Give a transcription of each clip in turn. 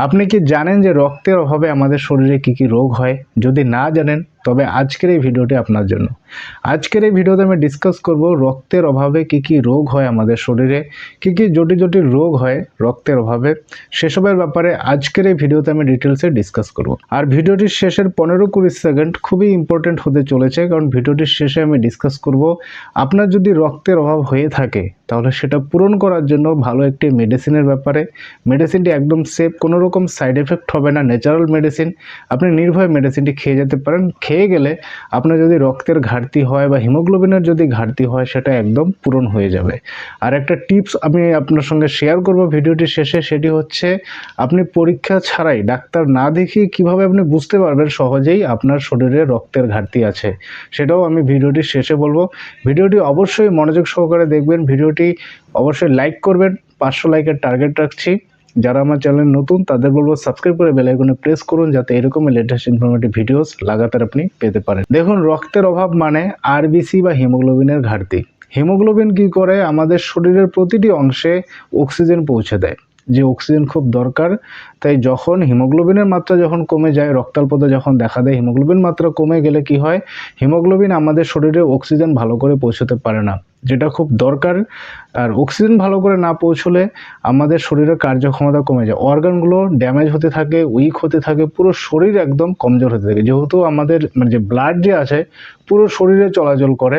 আপনি কি জানেন যে রক্তের অভাবে আমাদের শরীরে কি কি রোগ হয়? যদি না জানেন তবে আজকের এই ভিডিওটি আপনার জন্য। আজকের এই ভিডিওতে আমি ডিসকাস করব রক্তের অভাবে কি কি রোগ হয় আমাদের শরীরে, কি কি জটিল জটিল রোগ হয় রক্তের অভাবে, সেসবের ব্যাপারে আজকের এই ভিডিওতে আমি ডিটেলসে ডিসকাস করব। আর ভিডিওটির শেষের পনেরো কুড়ি সেকেন্ড খুবই ইম্পর্টেন্ট হতে চলেছে, কারণ ভিডিওটির শেষে আমি ডিসকাস করব আপনার যদি রক্তের অভাব হয়ে থাকে, তাহলে সেটা পূরণ করার জন্য ভালো একটি মেডিসিনের ব্যাপারে। মেডিসিনটি একদম সেফ কোনো রকম সাইড এফেক্ট হবে না ন্যাচারাল মেডিসিন আপনি নির্ভয় মেডিসিনটি খেয়ে যেতে পারেন খেয়ে গেলে আপনার যদি রক্তের ঘাটতি হয় বা হিমোগ্লোবিনের যদি ঘাটতি হয়, সেটা একদম পূরণ হয়ে যাবে। আর একটা টিপস আমি আপনার সঙ্গে শেয়ার করব ভিডিওটি শেষে, সেটি হচ্ছে আপনি পরীক্ষা ছাড়াই ডাক্তার না দেখিয়ে কীভাবে আপনি বুঝতে পারবেন সহজেই আপনার শরীরে রক্তের ঘাটতি আছে, সেটাও আমি ভিডিওটি শেষে বলব। ভিডিওটি অবশ্যই মনোযোগ সহকারে দেখবেন। ভিডিওটি অবশ্যই লাইক করবেন। পাঁচশো লাইকের টার্গেট রাখছি। যারা আমার চ্যানেল নতুন, তাদের বলব সাবস্ক্রাইব করে বেল আইকনে প্রেস করুন, যাতে এরকম লেটেস্ট ইনফরমেটিভ ভিডিওস লাগাতার আপনি পেতে পারেন। দেখুন, রক্তের অভাব মানে আরবিসি বা হিমোগ্লোবিনের ঘাটতি। হিমোগ্লোবিন কি করে? আমাদের শরীরের প্রতিটি অংশে অক্সিজেন পৌঁছে দেয়। যে অক্সিজেন খুব দরকার, তাই যখন হিমোগ্লোবিনের মাত্রা যখন কমে যায়, রক্তাল্পতা যখন দেখা দেয় হিমোগ্লোবিন মাত্রা কমে গেলে কি হয়? হিমোগ্লোবিন আমাদের শরীরে অক্সিজেন ভালো করে পৌঁছতে পারে না, যেটা খুব দরকার। আর অক্সিজেন ভালো করে না পৌঁছলে আমাদের শরীরের কার্যক্ষমতা কমে যায়। অর্গানগুলো ড্যামেজ হতে থাকে উইক হতে থাকে, পুরো শরীর একদম কমজোর হতে থাকে। যেহেতু আমাদের মানে যে ব্লাড যে আছে, পুরো শরীরে চলাচল করে।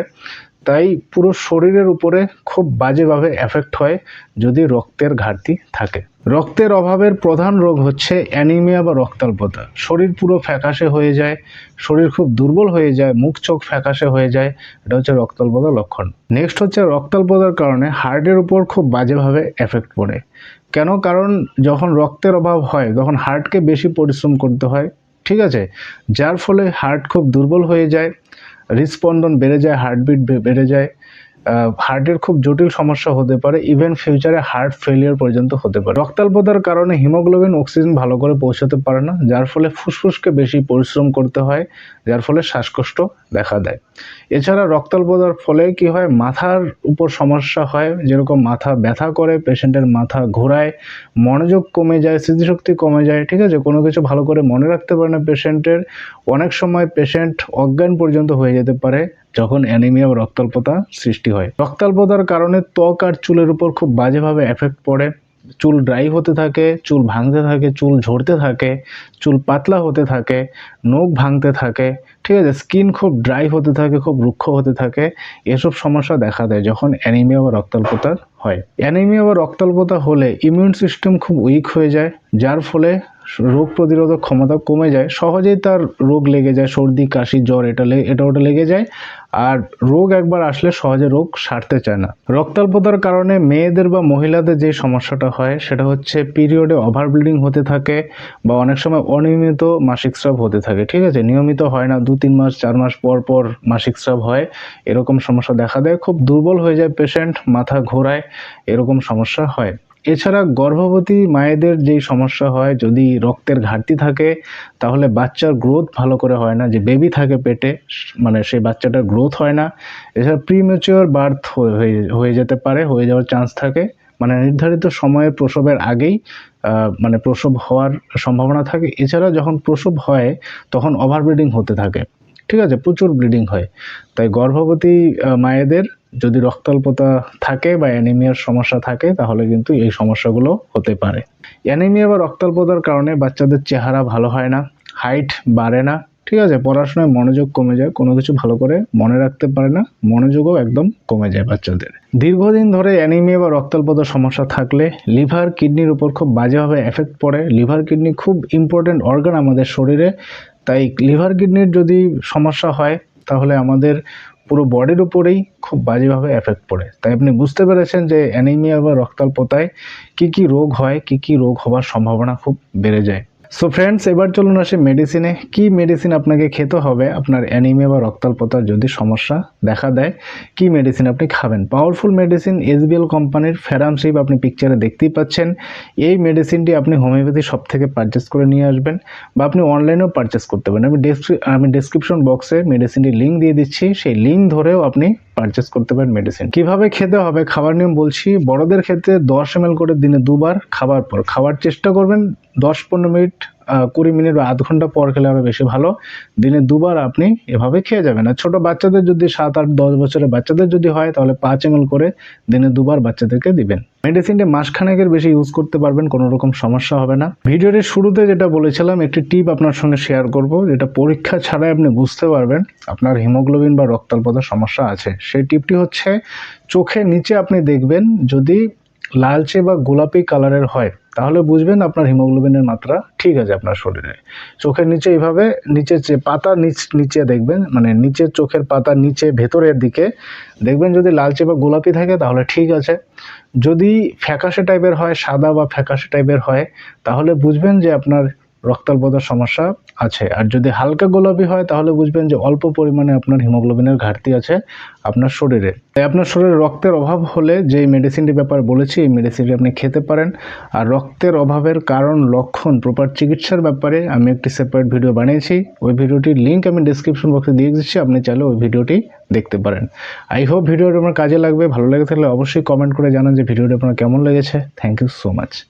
তাই পুরো শরীরের উপরে খুব বাজেভাবে এফেক্ট হয় যদি রক্তের ঘাটতি থাকে। রক্তের অভাবের প্রধান রোগ হচ্ছে অ্যানিমিয়া বা রক্তাল্পতা। শরীর পুরো ফ্যাকাশে হয়ে যায়, শরীর খুব দুর্বল হয়ে যায়, মুখ চোখ ফ্যাকাশে হয়ে যায়, এটা হচ্ছে রক্তাল্পতার লক্ষণ। নেক্সট হচ্ছে রক্তাল্পতার কারণে হার্টের উপর খুব বাজেভাবে এফেক্ট পড়ে। কেন? কারণ যখন রক্তের অভাব হয়, তখন হার্টকে বেশি পরিশ্রম করতে হয়, ঠিক আছে? যার ফলে হার্ট খুব দুর্বল হয়ে যায় হৃদস্পন্দন বেড়ে যায় হার্টবিট বেড়ে যায়। হার্টের খুব জটিল সমস্যা হতে পারে ইভেন ফিউচারে হার্ট ফেলিয়ার পর্যন্ত হতে পারে। রক্তাল্পতার কারণে হিমোগ্লোবিন অক্সিজেন ভালো করে পৌঁছাতে পারে না, যার ফলে ফুসফুসকে বেশি পরিশ্রম করতে হয়, যার ফলে শ্বাসকষ্ট দেখা দেয়। এছাড়া রক্তাল্পতার ফলে কি হয়, মাথার উপর সমস্যা হয়, যেরকম মাথা ব্যথা করে, পেশেন্টের মাথা ঘোরায়, মনোযোগ কমে যায়, স্মৃতিশক্তি কমে যায়, ঠিক আছে? কোনো কিছু ভালো করে মনে রাখতে পারে না পেশেন্টের, অনেক সময় পেশেন্ট অজ্ঞান পর্যন্ত হয়ে যেতে পারে যখন অ্যানিমিয়া বা রক্তাল্পতা সৃষ্টি হয়। রক্তাল্পতার কারণে ত্বক আর চুলের উপর খুব বাজেভাবে এফেক্ট পড়ে। চুল ড্রাই হতে থাকে, চুল ভাঙতে থাকে, চুল ঝরতে থাকে, চুল পাতলা হতে থাকে, নখ ভাঙতে থাকে, ঠিক আছে? স্কিন খুব ড্রাই হতে থাকে, খুব রুক্ষ হতে থাকে, এসব সমস্যা দেখা দেয় যখন অ্যানিমিয়া বা রক্তাল্পতার হয়। অ্যানিমিয়া বা রক্তাল্পতা হলে ইমিউন সিস্টেম খুব উইক হয়ে যায়, যার ফলে রোগ প্রতিরোধক ক্ষমতা কমে যায়, সহজেই তার রোগ লেগে যায়, সর্দি, কাশি, জ্বর, এটা এটা ওটা লেগে যায়। আর রোগ একবার আসলে সহজে রোগ সারতে চায় না। রক্তাল্পতার কারণে মেয়েদের বা মহিলাদের যে সমস্যাটা হয়, সেটা হচ্ছে পিরিয়ডে ওভার ব্লিডিং হতে থাকে বা অনেক সময় অনিয়মিত মাসিক স্রাব হতে থাকে। ঠিক আছে? নিয়মিত হয় না, দু, তিন মাস, চার মাস পর পর মাসিক স্রাব হয়। এরকম সমস্যা দেখা দেয়। খুব দুর্বল হয়ে যায় পেশেন্ট, মাথা ঘোরায়, এরকম সমস্যা হয়। এছাড়া গর্ভবতী মায়েদের যেই সমস্যা হয়, যদি রক্তের ঘাটতি থাকে, তাহলে বাচ্চার গ্রোথ ভালো করে হয় না। যে বেবি থাকে পেটে মানে সেই বাচ্চাটার গ্রোথ হয় না। এছাড়া প্রিমেচিওর বার্থ হয়ে যেতে পারে, হয়ে যাওয়ার চান্স থাকে। মানে নির্ধারিত সময়ে প্রসবের আগেই মানে প্রসব হওয়ার সম্ভাবনা থাকে। এছাড়া যখন প্রসব হয়, তখন ওভার ব্লিডিং হতে থাকে। ঠিক আছে? প্রচুর ব্লিডিং হয়। তাই গর্ভবতী মায়েদের যদি রক্তাল্পতা থাকে বা অ্যানিমিয়ার সমস্যা থাকে, তাহলে কিন্তু এই সমস্যাগুলো হতে পারে। অ্যানিমিয়া বা রক্তাল্পতার কারণে বাচ্চাদের চেহারা ভালো হয় না, হাইট বাড়ে না, ঠিক আছে? পড়াশোনায় মনোযোগ কমে যায়, কোনো কিছু ভালো করে মনে রাখতে পারে না, মনোযোগও একদম কমে যায় বাচ্চাদের। দীর্ঘদিন ধরে অ্যানিমিয়া বা রক্তাল্পতার সমস্যা থাকলে লিভার কিডনির উপর খুব বাজেভাবে এফেক্ট পড়ে। লিভার কিডনি খুব ইম্পর্টেন্ট অর্গান আমাদের শরীরে, তাই লিভার কিডনির যদি সমস্যা হয়, তাহলে আমাদের পুরো বডির উপরেই খুব বাজেভাবে এফেক্ট পড়ে। তাই আপনি বুঝতে পেরেছেন যে অ্যানিমিয়া বা রক্তাল্পতায় কী কী রোগ হয়, কী কী রোগ হওয়ার সম্ভাবনা খুব বেড়ে যায়। সো ফ্রেন্ডস এবার চলুন আসে মেডিসিনে কি মেডিসিন আপনাকে খেতে হবে? আপনার অ্যানিমে বা রক্তাল্পতার যদি সমস্যা দেখা দেয়, কি মেডিসিন আপনি খাবেন? পাওয়ারফুল মেডিসিন এসবিএল কোম্পানির ফেরামশিপ আপনি পিকচারে দেখতেই পাচ্ছেন। এই মেডিসিনটি আপনি হোমিওপ্যাথি সব থেকে পারচেস করে নিয়ে আসবেন বা আপনি অনলাইনেও পারচেস করতে পারেন। আমি আমি ডেসক্রিপশন বক্সে মেডিসিনটির লিঙ্ক দিয়ে দিচ্ছি। সেই লিঙ্ক ধরেও আপনি পারচেস করতে পারেন মেডিসিন কীভাবে খেতে হবে? খাবার নিয়ম বলছি, বড়দের ক্ষেত্রে দশ এম করে দিনে দুবার খাবার পর। খাওয়ার চেষ্টা করবেন দশ পনেরো মিনিট কুড়ি মিনিট বা আধ ঘণ্টা পর খেলে আরও বেশি ভালো। দিনে দুবার আপনি এভাবে খেয়ে যাবেন। আর ছোটো বাচ্চাদের যদি সাত আট দশ বছরের বাচ্চাদের যদি হয়, তাহলে পাঁচ এম করে দিনে দুবার বাচ্চাদেরকে দিবেন। মেডিসিনটি মাসখানেকের বেশি ইউজ করতে পারবেন, কোনো রকম সমস্যা হবে না। ভিডিওটির শুরুতে যেটা বলেছিলাম, একটি টিপ আপনার সঙ্গে শেয়ার করব, যেটা পরীক্ষা ছাড়াই আপনি বুঝতে পারবেন, আপনার হিমোগ্লোবিন বা রক্তাল্পতার সমস্যা আছে। সেই টিপটি হচ্ছে, চোখের নিচে আপনি দেখবেন যদি লালচে বা গোলাপি কালারের হয় তাহলে বুঝবেন আপনার হিমোগ্লোবিনের মাত্রা ঠিক আছে আপনার শরীরে। চোখের নিচে এইভাবে, নিচে পাতা নিচ, নিচে দেখবেন মানে নিচের চোখের পাতা নিচে ভেতরের দিকে, দেখবেন যদি লালচে বা গোলাপি থাকে তাহলে ঠিক আছে। যদি ফ্যাকাশে টাইপের হয়, সাদা বা ফ্যাকাশে টাইপের হয়, তাহলে বুঝবেন যে আপনার রক্তাল্পতার সমস্যা আছে। আর যদি হালকা গোলাপি হয়, তাহলে বুঝবেন যে অল্প পরিমাণে আপনার হিমোগ্লোবিনের ঘাটতি আছে আপনার শরীরে। তাই আপনার শরীরে রক্তের অভাব হলে যে মেডিসিনটির ব্যাপার বলেছি, এই মেডিসিনটি আপনি খেতে পারেন। আর রক্তের অভাবের কারণ, লক্ষণ, প্রপার চিকিৎসার ব্যাপারে আমি একটি সেপারেট ভিডিও বানিয়েছি। ওই ভিডিওটির লিঙ্ক আমি ডিসক্রিপশন বক্সে দিয়ে দিচ্ছি, আপনি চাইলে ওই ভিডিওটি দেখতে পারেন। আই হোপ ভিডিওটি আপনার কাজে লাগবে, ভালো লেগে থাকলে অবশ্যই কমেন্ট করে জানান যে ভিডিওটি আপনার কেমন লেগেছে। Thank you so much